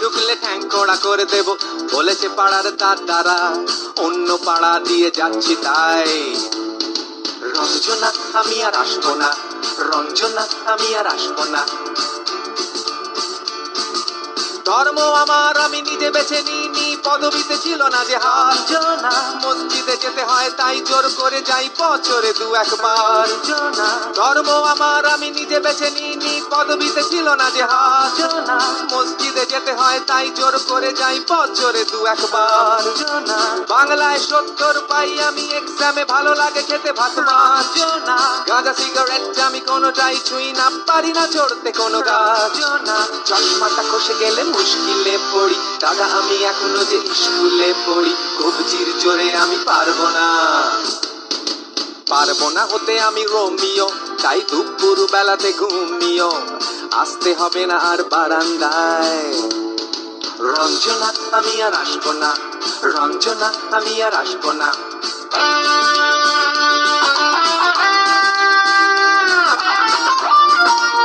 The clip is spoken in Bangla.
ঢুকলে ঠ্যাং কড়া করে দেব। বলেছে পাড়ার দাদারা অন্য পাড়া দিয়ে যাচ্ছি তাই। রঞ্জনা আমি আর আসব না। রঞ্জনা আমি আর আসব না। ধর্ম আমার আমি নিজে বেছে নিইনি। পদবিতে ছিল না যে হাজনা মসজিদে যেতে হয় তাই জোর করে যাই বছরে দু একবার। ধর্ম আমার আমি নিজে বেছে নিইনি। পদবিতে ছিল না যে হাজনা মসজিদে যেতে হয়, তাই জোর করে যাই বছরে দু একবার। বাংলায় সত্তর পাই, আমি এক্সামে ভালো লাগে খেতে ভাত মাছ। গাঁজা সিগারেট আমি কোনোটাই ছুঁই না, পারি না চড়তে কোনো গাছ চশমাটা খসে গেলে মুশকিলে পড়ি দাদা আমি এখনও যে স্কুলে পড়ি, কবজির জোরে আমি পারব না। পারব না হতে আমি রোমিও, তাই দুপুর বেলাতে ঘুমিও। আসতে হবে না আর বারান্দায়। রঞ্জনা আমি আর আসব না রঞ্জনা আমি আর আসব না।